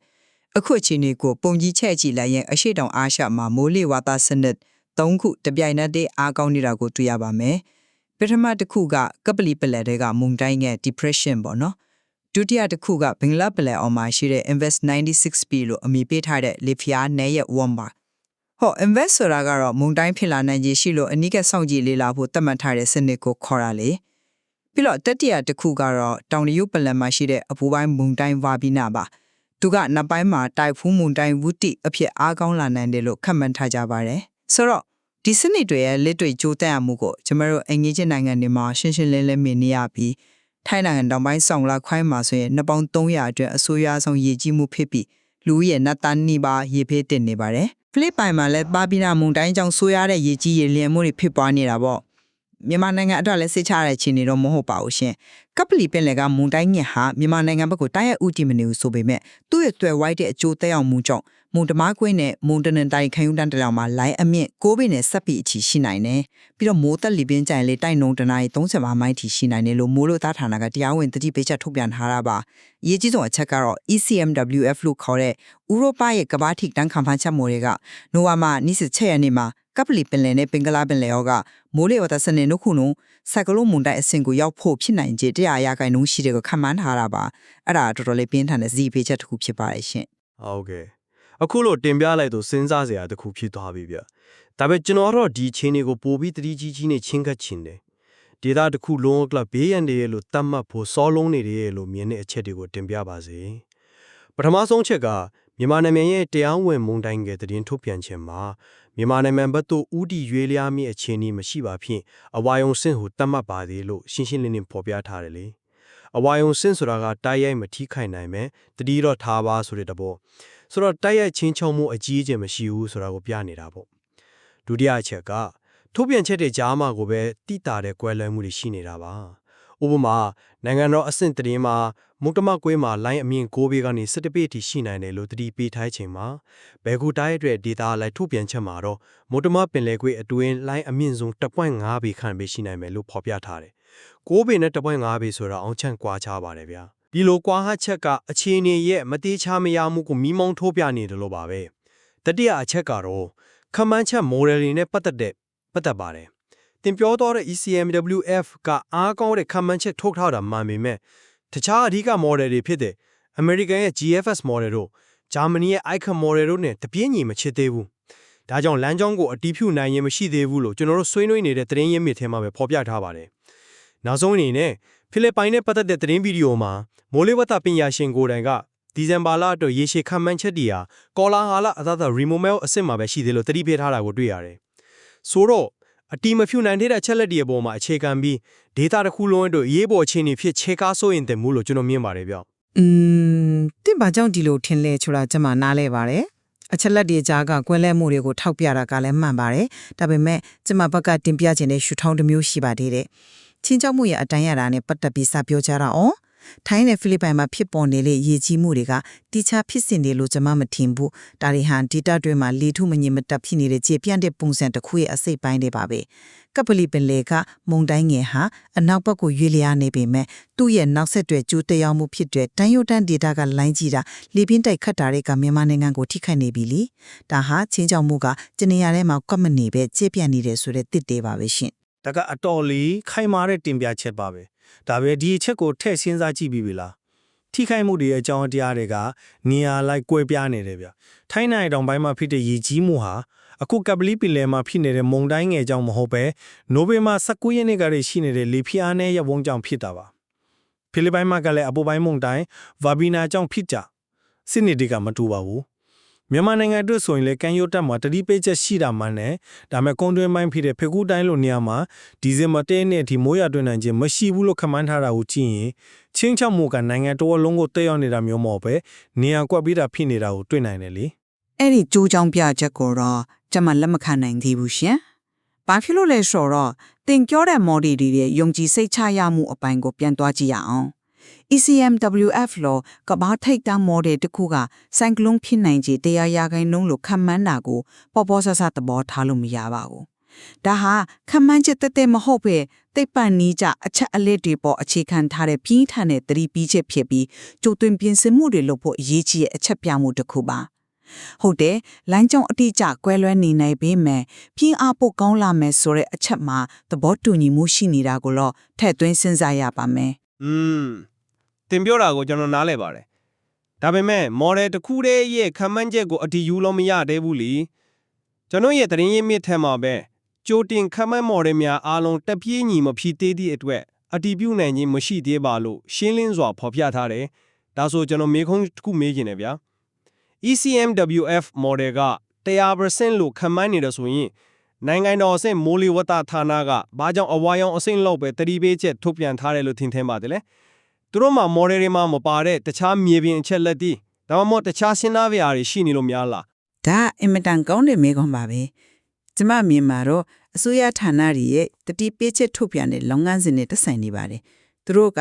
အခုအချိန်လေးကိုပုံကြီးချက်ကြည့်လိုက်ရင်အရှိတောင်အားရှမှာမိုးလေဝသစနစ် ၃ခုတပြိုင်နက်တည်းအားကောင်းနေတာကိုတွေ့ရပါမယ်ပထမတစ်ခုကကပလီပလက်တွေကမုန်တိုင်းရဲ့ depression ပေါ့နော်ဒုတိယတစ်ခုကဘင်္ဂလားပလက်အော်မှာရှိတဲ့ invest 96p လို့အမည်ပေးထားတဲ့ lifia နဲ့ရဲ့ warm bar ဟော invest ဆိုတာကတော့မုန်တိုင်းဖြစ်လာနိုင်ခြင်းရှိလို့အနိကစောင့်ကြည့်လေ့လာဖို့သတ်မှတ်ထားတဲ့စနစ်ကိုခေါ်တာလေပြီးတော့တတိယတစ်ခုကတော့တောင်တရုတ်ပလန်မှာရှိတဲ့အပူပိုင်းမုန်တိုင်းဝါဘီနာပါသူကနောက်ပိုင်းမှာတိုက်ဖူးမုန်တိုင်းဝုတိအဖြစ်အားကောင်းလာနိုင်တယ်လို့ခန့်မှန်းထားကြပါတယ် ဆိုတော့ဒီစနစ်တွေရဲ့လက်တွေ့ကြိုးတက်ရမှုကိုကျမတို့အင်္ဂလိပ်နိုင်ငံတွေမှာရှင်းရှင်းလင်းလင်းမြင်နေရပြီးထိုင်းနိုင်ငံတောင်ပိုင်းဆောင်လာခွိုင်းမှာဆိုရင်နှစ်ပေါင်း300အတွင်းအဆိုးရွားဆုံးရေကြီးမှုဖြစ်ပြီးလူဦးရဲ့နတ်သားနီးပါးရေဖေးတင်နေပါတယ်ဖိလစ်ပိုင်မှာလည်းပါပီနာမုန်တိုင်းကြောင့်ဆိုးရွားတဲ့ရေကြီးရေလျံမှုတွေဖြစ်ပွားနေတာပေါ့မြန်မာနိုင်ငံအတွက်လည်းစိတ်ချရတဲ့အခြေအနေတော့မဟုတ်ပါဘူးရှင်ကပလီပင်လယ်ကမုန်တိုင်းညက်ဟာမြန်မာနိုင်ငံဘက်ကိုတိုက်ရိုက်ဥတီမနေဘူးဆိုပေမဲ့သူ့ရဲ့တွေ့ဝိုက်တဲ့အကျိုးသက်ရောက်မှုကြောင့် မုန်တမားကွင်းနဲ့မုန်တနန်တိုင်ခယူတန်တလောင်မှာလိုင်းအမြင့်6ဘိနဲ့ဆက်ပြီးအချီရှိနိုင်တယ်ပြီးတော့မိုးသက်လီပင်းကြိုင်လေးတိုက်နှုံတနာရီ35မိုင်ထိရှိနိုင်တယ်လို့မိုးလို့သားဌာနကတရားဝင်တတိပေးချက်ထုတ်ပြန်ထားတာပါအရေးကြီးဆုံးအချက်ကတော့ ECMWF လို့ခေါ်တဲ့ဥရောပရဲ့ကမ္ဘာထိတန်းခံဖန်ချက်မိုတွေကနိုဝါမှာနိစစ်ချက်ရနေမှာကပလီပင်လယ်နဲ့ပင်ကလာပင်လယ်ရောကမိုးလေဝသစနစ်တို့ခုလုံးစိုက်ကလုံးမွန်တိုင်းအဆင့်ကိုရောက်ဖို့ဖြစ်နိုင်ခြေတရားရာခိုင်နှုန်းရှိတယ်ကိုခန့်မှန်းထားတာပါအဲ့ဒါတော်တော်လေးပြင်းထန်တဲ့ဇီပေးချက်တစ်ခုဖြစ်ပါတယ်ရှင်ဟုတ်ကဲ့ အခုလို့တင်ပြလိုက်တော့စဉ်းစားစရာတစ်ခုဖြစ်သွားပြီဗျဒါပေမဲ့ကျွန်တော်တော့ဒီချင်းတွေကိုပို့ပြီးတတိကြီးကြီးနဲ့ချင်းကပ်ချင်တယ်ဒေတာတစ်ခုလုံးကလပ်ဘေးရန်တွေရဲ့လို့တတ်မှတ်ဖို့စောလုံးနေတယ်လို့မြင်တဲ့အချက်တွေကိုတင်ပြပါစေပထမဆုံးချက်ကမြန်မာနိုင်ငံရဲ့တရားဝင်မုန်တိုင်းငယ်သတင်းထုတ်ပြန်ခြင်းမှာမြန်မာနိုင်ငံဘက်သို့ဥတီရွေးလျားမိအခြေအနေမရှိပါဖြင့်အဝါယုံစင့်ကိုတတ်မှတ်ပါသေးလို့ရှင်းရှင်းလင်းလင်းဖော်ပြထားတယ်လေအဝါယုံစင့်ဆိုတာကတိုက်ရိုက်မထိခိုက်နိုင်မယ်တတိတော့ထားပါဆိုတဲ့တဘော ဆိုတော့တိုက်ရိုက်ချင်းချောင်းမှုအကြီးအကျယ်မရှိဘူးဆိုတာကိုပြနေတာပေါ့ဒုတိယအချက်ကထုတ်ပြန်ချက်တွေကြားမှာကိုပဲတိတာတဲ့ကွဲလွဲမှုတွေရှိနေတာပါဥပမာနိုင်ငံတော်အဆင့်တရင်မှာမုတ်တမကွေးမှာလိုင်းအမြင့်6ဘေးကနေ17ပေအထိရှိနိုင်တယ်လို့တတိပေးထားချိန်မှာဘယ်ကူတိုင်းအတွက်ဒေတာလိုက်ထုတ်ပြန်ချက်မှာတော့မုတ်တမပင်လယ်ကွေးအတွင်းလိုင်းအမြင့်ဆုံး1.5ပေခန့်ပဲရှိနိုင်မယ်လို့ဖော်ပြထားတယ်6ပေနဲ့1.5ပေဆိုတာအောင်ချန့်ကွာခြားပါတယ်ဗျာ ဒီလိုကွာဟချက်ကအခြေအနေရဲ့မတိချာမရမှုကိုမိမောင်းထိုးပြနေတယ်လို့ပါပဲတတိယအချက်ကတော့ခမန်းချက် model တွေနဲ့ပတ်သက်တဲ့ပတ်သက်ပါတယ်တင်ပြောတော့တဲ့ ECMWF ကအားကောင်းတဲ့ခမန်းချက်ထုတ်ထားတာမှန်ပေမဲ့တခြားအဓိက model တွေဖြစ်တဲ့ American ရဲ့ GFS model တို့ Germany ရဲ့ Icon model တို့နဲ့တပြင်းညီမချစ်သေးဘူး။ဒါကြောင့်လမ်းကြောင်းကိုအတီးဖြူနိုင်ရင်မရှိသေးဘူးလို့ကျွန်တော်တို့ဆွေးနွေးနေတဲ့သတင်းရင်းမြစ်ထဲမှာပဲဖော်ပြထားပါတယ်နောက်ဆုံးအနေနဲ့ ဖိလစ်ပိုင်နဲ့ပတ်သက်တဲ့သတင်းဗီဒီယိုမှာမိုးလေဝသပညာရှင်ကိုယ်တိုင်ကဒီဇင်ဘာလအတွက်ရေရှည်ခံမှန်းချက်တွေဟာကောလာဟာလအသသရီမိုမဲလ်အစ်စ်မှာပဲရှိသေးလို့တတိပေးထားတာကိုတွေ့ရတယ်။ဆိုတော့အတီမဖြူနိုင်တဲ့အချက်လက်တွေအပေါ်မှာအခြေခံပြီးဒေတာတစ်ခုလုံးအတွက်ရေးပေါ်အခြေအနေဖြစ်ချေကားဆိုရင်တင်မှုလို့ကျွန်တော်မြင်ပါတယ်ဗျ။อืมတင်ပါကြောင့်ဒီလိုထင်လဲချူတာကျွန်မနားလဲပါတယ်အချက်လက်တွေကြားကကွဲလဲမှုတွေကိုထောက်ပြတာကလည်းမှန်ပါတယ်ဒါပေမဲ့ကျွန်မဘက်ကတင်ပြခြင်းတဲ့ရှုထောင်းတစ်မျိုးရှိပါသေးတယ် ချင်းချောက်မှုရဲ့အတိုင်းရတာနဲ့ပတ်သက်ပြီးစပြောကြတာအောင်ထိုင်းနဲ့ဖိလစ်ပိုင်မှာဖြစ်ပေါ်နေတဲ့ရည်ကြီးမှုတွေကတိကျဖြစ်စဉ်တွေလို့ကျွန်မမထင်ဘူးဒါတွေဟန်ဒေတာတွေမှာလေထုမငြင်မတက်ဖြစ်နေတဲ့ခြေပြန့်တဲ့ပုံစံတစ်ခုရဲ့အစိတ်ပိုင်းတွေပါပဲကပလီပင်လေကမုံတိုင်းငယ်ဟာအနောက်ဘက်ကိုရွေ့လျားနေပေမဲ့သူ့ရဲ့နောက်ဆက်တွဲကျိုးတက်ရောက်မှုဖြစ်တဲ့တန်ယိုတန်ဒေတာကလိုင်းကြည့်တာလေပြင်းတိုက်ခတ်တာတွေကမြန်မာနိုင်ငံကိုထိခိုက်နေပြီလीဒါဟာချင်းကြောင်မှုကတနေရာထဲမှာကွက်မနေပဲခြေပြန့်နေတယ်ဆိုတဲ့တစ်တေးပါပဲရှင် ဒါကအတော်လေးခိုင်မာတဲ့တင်ပြချက်ပါပဲဒါပဲဒီအချက်ကိုထည့်စဉ်းစားကြည့်ပြီးပြီလားထိခိုက်မှုတွေရဲ့အကြောင်းတရားတွေကနေရာလိုက်ကွဲပြားနေတယ်ဗျထိုင်းနိုင်တောင်ပိုင်းမှာဖြစ်တဲ့ရည်ကြီးမှုဟာအခုကပလီပင်လယ်မှာဖြစ်နေတဲ့မုန်တိုင်းငယ်ကြောင့်မဟုတ်ပဲနိုဘယ်မှာ19ရက်နေ့ကတည်းရှိနေတဲ့လေဖိအားနည်းရဝုန်းကြောင့်ဖြစ်တာပါဖိလစ်ပိုင်မှာကလည်းအပူပိုင်းမုန်တိုင်းဗာဘီနာကြောင့်ဖြစ်ကြစစ်နေတွေကမတူပါဘူး မြန်မာနိုင်ငံအတွက်ဆိုရင်လေကန်ယိုတက်မှာတတိပိတ်ချက်ရှိတာမှန်တယ်ဒါပေမဲ့ကွန်တွင်းပိုင်းဖြစ်တဲ့ဖေကူတိုင်းလိုနေရာမှာဒီဇင်ဘာ10နဲ့ဒီမိုးရတွင်နိုင်ခြင်းမရှိဘူးလို့ခန့်မှန်းထားတာကိုကြည့်ရင်ချင်းချောက်မှုကနိုင်ငံတော်အလုံးကိုတက်ရောက်နေတာမျိုးမဟုတ်ပဲနေရာကွက်ပြီးတာဖြစ်နေတာကိုတွေ့နိုင်တယ်လေအဲ့ဒီကြိုးကြောင်ပြချက်ကိုတော့ကျွန်မလက်မခံနိုင်သေးဘူးရှင်။ဘာဖြစ်လို့လဲဆိုတော့တင်ပြောတဲ့ model တွေရဲ့ယုံကြည်စိတ်ချရမှုအပိုင်းကိုပြန်သွားကြည့်ရအောင်။ ECMWF လို့ကဘာထိတ်တန်း model တစ်ခုကဆိုင်ကလုန်းဖြစ်နိုင်ခြေတရားရာခိုင်နှုန်းလို့ခံမှန်းတာကိုပေါ်ပေါ်ဆဆသဘောထားလို့မရပါဘူး။ဒါဟာခံမှန်းချက်တက်တက်မဟုတ်ပဲတိတ်ပန်နီးကြအချက်အလက်တွေပေါ်အခြေခံထားတဲ့ပြင်းထန်တဲ့သတိပေးချက်ဖြစ်ပြီးကြိုသွင်းပြင်ဆင်မှုတွေလုပ်ဖို့အရေးကြီးတဲ့အချက်ပြမှုတစ်ခုပါ။ဟုတ်တယ်လမ်းကြောင်းအတိအကျကွဲလွဲနေနိုင်ပေမဲ့ပြင်းအားပိုကောင်းလာမယ်ဆိုတဲ့အချက်မှာသဘောတူညီမှုရှိနေတာကိုတော့ထည့်သွင်းစဉ်းစားရပါမယ်อื มတင်ပြောတာကိုကျွန်တော်နားလဲပါတယ်ဒါပေမဲ့ model တစ်ခုတည်းရဲ့ခံမှန်းချက်ကိုအတီးယူလို့မရသေးဘူးလीကျွန်တော်ရဲ့သတင်းရင်းမြစ်ထဲမှာပဲကြိုတင်ခံမှန်း model များအားလုံးတက်ပြေးညီမဖြစ်သေးသည့်အတွက်အတီးပြုနိုင်ခြင်းမရှိသေးပါလို့ရှင်းလင်းစွာဖော်ပြထားတယ်ဒါဆိုကျွန်တော်မေးခွန်းတစ်ခုမေးခြင်းတယ်ဗျာ ECMWF model က100%လို့ခံမှန်းနေတယ်ဆိုရင်နိုင်ငံတော်အဆင့်မိုးလေဝသဌာနကဘာကြောင့်အဝါရောင်အဆင့်လောက်ပဲတတိပေးချက်ထုတ်ပြန်ထားတယ်လို့ထင်ထင်ပါတယ်လေ သူတို့မှာ model တွေမှာမပါတဲ့တခြားမြေပြင်အချက်လက်တွေဒါမှမဟုတ်တခြားစဉ်းစားပြရာတွေရှိနေလို့များလားဒါအင်မတန်ကောင်းတဲ့မေးခွန်းပါပဲကျမမြင်မှာတော့အစိုးရဌာနတွေရဲ့တတိပေးချက်ထုတ်ပြန်တဲ့လုပ်ငန်းစဉ်တွေတက်ဆိုင်နေပါတယ်သူတို့က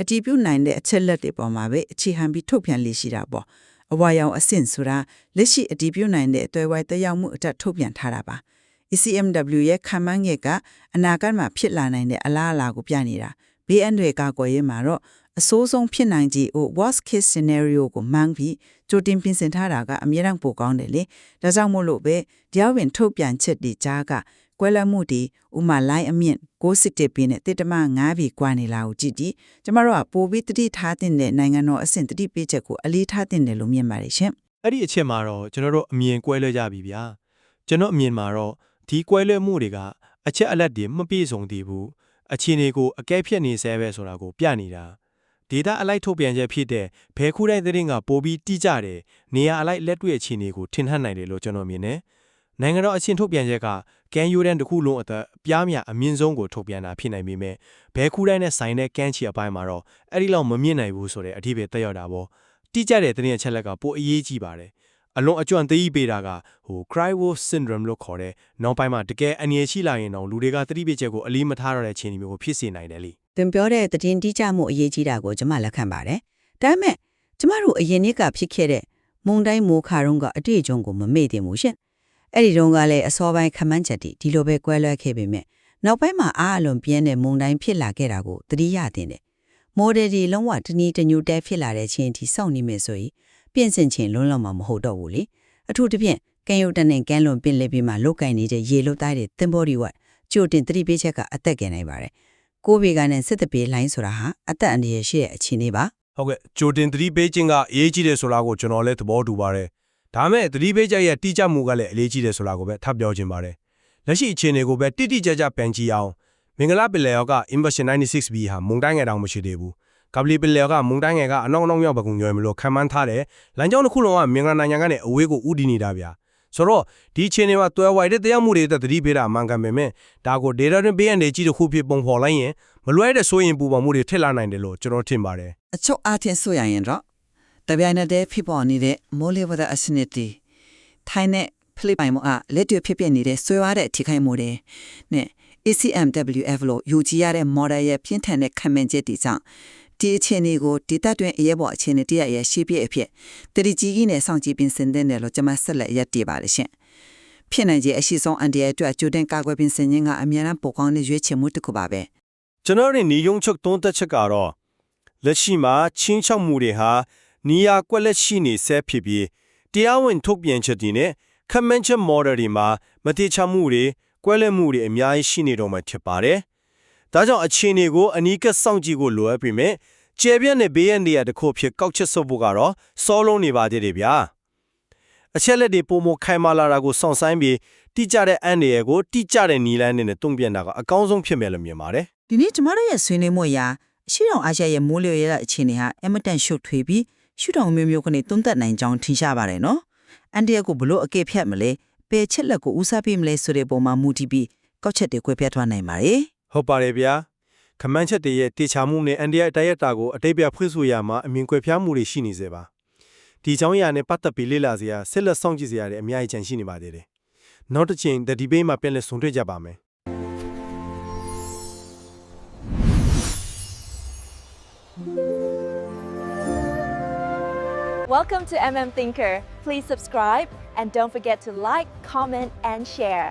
အတည်ပြုနိုင်တဲ့အချက်လက်တွေပေါ်မှာပဲအခြေခံပြီးထုတ်ပြန်လေ့ရှိတာပေါ့အဝါရောင်အဆင့်ဆိုတာလက်ရှိအတည်ပြုနိုင်တဲ့အသွယ်ဝိုက်တက်ရောက်မှုအတက်ထုတ်ပြန်ထားတာပါ ECMW ရဲ့ခံမှန်းငယ်ကအနာဂတ်မှာဖြစ်လာနိုင်တဲ့အလားအလာကိုပြနေတာဘေးအန္တရာယ်ကာကွယ်ရေးမှာတော့ အဆိုးဆုံးဖြစ်နိုင်ခြေ worst case scenario ကိုမှန်းပြီးကြိုတင်ပြင်ဆင်ထားတာကအမြဲတမ်းပိုကောင်းတယ်လေဒါကြောင့်မို့လို့ပဲတရားဝင်ထုတ်ပြန်ချက်တွေကြားကကွဲလွဲမှုတွေဥမာ line အမြင့်60ပြင်းနဲ့တိတမ9ပြီကွာနေလာကိုကြည့်ဒီကျမတို့ကပိုပြီးတတိထားတဲ့နိုင်ငံတော်အဆင့်တတိပေးချက်ကိုအလေးထားတဲ့လို့မြင်ပါတယ်ရှင်အဲ့ဒီအချက်မှာတော့ကျွန်တော်တို့အမြင်ကွဲလွဲကြပြီဗျာကျွန်တော်အမြင်မှာတော့ဒီကွဲလွဲမှုတွေကအချက်အလက်တွေမပြည့်စုံသေးဘူးအခြေအနေကိုအကဲဖြတ်နေဆဲပဲဆိုတာကိုပြနေတာ ဒေတာအလိုက်ထုတ်ပြန်ချက်ဖြစ်တဲ့ဘယ်ခုတိုင်းသတင်းကပိုပြီးတိကျတယ်နေရာအလိုက်လက်တွေ့အခြေအနေကိုထင်ဟပ်နိုင်တယ်လို့ကျွန်တော်မြင်တယ်နိုင်ငံတော်အချင်းထုတ်ပြန်ချက်ကကန်ယူရန်တစ်ခုလုံးအသက်ပြားမြအမြင့်ဆုံးကိုထုတ်ပြန်တာဖြစ်နိုင်ပေမဲ့ဘဲခုတိုင်းနဲ့ဆိုင်တဲ့ကန်းချီအပိုင်းမှာတော့အဲ့ဒီလောက်မမြင့်နိုင်ဘူးဆိုတဲ့အဓိပ္ပာယ်တက်ရောက်တာပေါ့တိကျတဲ့သတင်းအချက်လက်ကပိုအရေးကြီးပါတယ်အလွန်အကျွမ်းသတိပေးတာကဟို cry wolf syndrome လို့ခေါ်တဲ့နောက်ပိုင်းမှာတကယ်အငြင်းရှိလာရင်တော့လူတွေကသတိပေးချက်ကိုအလေးမထားရတဲ့အခြေအနေမျိုးကိုဖြစ်စေနိုင်တယ်လေ သင်ပြောတဲ့သတင်းတိကျမှုအရေးကြီးတာကိုကျွန်မလက်ခံပါတယ်။ဒါပေမဲ့ကျမတို့အရင်နှစ်ကဖြစ်ခဲ့တဲ့မုန်တိုင်းမိုးခါတုန်းကအတွေ့အကြုံကိုမမေ့သင့်ဘူးရှင်။အဲ့ဒီတုန်းကလည်းအစောပိုင်းခမန်းချက်တီဒီလိုပဲကွဲလွဲခဲ့ပေမဲ့နောက်ပိုင်းမှာအားအလွန်ပြင်းတဲ့မုန်တိုင်းဖြစ်လာခဲ့တာကိုသတိရတင်တယ်။မိုဒယ်ဒီလုံးဝတနည်းတညူတဲဖြစ်လာတဲ့ချင်းဒီစောင့်နေမယ်ဆိုရင်ပြင်ဆင်ခြင်းလုံးလုံးမမဟုတ်တော့ဘူးလေ။အထူးသဖြင့်ကန်ယူတန်နဲ့ကန်လွန်ပင်လေပြီးမှလုတ်ကင်နေတဲ့ရေလုတ်သားတွေသင်္ဘောတွေဝတ်ကြိုတင်သတိပေးချက်ကအသက်ကင်နိုင်ပါတယ်။ ကိုးဘေကနဲ့စစ်တပေလိုင်းဆိုတာဟာအသက်အန္တရာယ်ရှိတဲ့အခြေအနေပါဟုတ်ကဲ့ကြိုတင်သတိပေးခြင်းကအရေးကြီးတယ်ဆိုတာကိုကျွန်တော်လည်းသဘောတူပါတယ်ဒါမဲ့သတိပေးချက်ရဲ့တိကျမှုကလည်းအရေးကြီးတယ်ဆိုတာကိုပဲထပ်ပြောချင်ပါတယ်လက်ရှိအခြေအနေကိုပဲတိတိကျကျပန်ကြည့်အောင်မင်္ဂလာပင်လယ်ရောက inversion 96B ဟာမုန်တိုင်းငယ်တောင်မရှိသေးဘူးကပလီပင်လယ်ရောကမုန်တိုင်းငယ်ကအနောက်အနောက်ရောက်ပကုံညွှဲမလို့ခံမှန်းထားတယ်လမ်းကြောင်းတစ်ခုလုံးကမင်္ဂလာနိုင်ငံကနေအဝေးကိုဥတည်နေတာဗျာ ဆိုတော့ဒီအချိန်တွေမှာတွဲဝိုက်တဲ့တရားမှုတွေအတွက်သတိပေးတာအမှန်ကန်ပေမဲ့ဒါကို data တွင်ပေးရတဲ့ကြီးတစ်ခုဖြစ်ပုံဖော်လိုက်ရင်မလွဲတဲ့ဆိုရင်ပူပေါမှုတွေထစ်လာနိုင်တယ်လို့ကျွန်တော်ထင်ပါတယ်အချုပ်အားဖြင့်ဆိုရရင်တော့တပြိုင်နက်တည်းဖြစ်ပေါ်နေတဲ့မိုးလေဝသအစနစ်တွေထိုင်းနဲ့ဖိလစ်ပိုင်မှာလက်တွေ့ဖြစ်ပျက်နေတဲ့ဆွေးဝါးတဲ့ထိခိုက်မှုတွေနဲ့ ACMWF လို့ယူကြည်ရတဲ့ model ရဲ့ပြင်းထန်တဲ့ခံမှန်းချက်တွေကြောင့် ဒီအခြေအနေကိုဒေတာတွင်အရေးပေါ်အခြေအနေတရရဲ့ရှိပြည့်အဖြစ်တတိကြီးကြီးနဲ့စောင့်ကြည့်ပင်စင်တဲ့တယ်လို့ကျွန်မဆက်လက်ရက်တည်ပါတယ်ရှင်ဖြစ်နိုင်ခြေအရှိဆုံးအန်ဒီရဲ့အတွက်ကြိုတင်ကာကွယ်ပင်စင်ခြင်းကအများအားပိုကောင်းတဲ့ရွေးချယ်မှုတစ်ခုပါပဲကျွန်တော်တို့ညီယုံချုပ်သုံးသက်ချက်ကတော့လက်ရှိမှာချင်းချောက်မှုတွေဟာနီယာကွက်လက်ရှိနေဆဲဖြစ်ပြီးတရားဝင်ထုတ်ပြန်ချက်တွေနဲ့ convention model တွေမှာမတိချမှုတွေကွဲလွဲမှုတွေအများကြီးရှိနေတော့မှဖြစ်ပါတယ်။ ဒါကြောင့်အခြေအနေကိုအနီးကပ်စောင့်ကြည့်ဖို့လိုအပ်ပေမဲ့ကျယ်ပြန့်တဲ့ဘေးရန်နေရာတစ်ခုဖြစ်ကောက်ချက်ဆုပ်ဖို့ကတော့စောလုံးနေပါသေးတယ်ဗျာ။အချက်လက်တွေပုံမခိုင်မာလာတာကိုစောင့်ဆိုင်ပြီးတိကျတဲ့အန်ဒီရဲ့ကိုတိကျတဲ့နီလန်းနဲ့တုံ့ပြန်တာကအကောင်းဆုံးဖြစ်မယ်လို့မြင်ပါတယ်။ဒီနေ့ကျမတို့ရဲ့ဆွေးနွေးမှုအရာအရှိတောင်အာရှရဲ့မိုးလေဝသအခြေအနေဟာအမတန်ရှုပ်ထွေးပြီးရှုထောင့်မျိုးမျိုးကနေတွန်းတက်နိုင်ကြောင်းထင်ရှားပါတယ်နော်။အန်ဒီယာကိုဘလို့အကဲဖြတ်မလဲပယ်ချက်လက်ကိုဦးစားပေးမလဲဆိုတဲ့ပုံမှာမူတည်ပြီးကောက်ချက်တွေ꿰ပြတ်သွားနိုင်ပါတယ် ဟုတ်ပါတယ်ဗျာခမန်းချက်တွေရဲ့တေချာမှုနဲ့အန်ဒီရဲ့တိုက်ရိုက်တာကိုအတိတ်ပြဖွင့်ဆိုရမှာအမြင်ကွယ်ဖျားမှုတွေရှိနေစေပါဒီအကြောင်းအရာနဲ့ပတ်သက်ပြီးလေ့လာစရာဆက်လက်စောင့်ကြည့်စရာတွေအများကြီးကြံရှိနေပါသေးတယ်နောက်တစ်ချိန်ဒီဒီဘေးမှာပြန်လည်ဆုံတွေ့ကြပါမယ် Welcome to MM Thinker. Please subscribe and don't forget to like, comment, and share.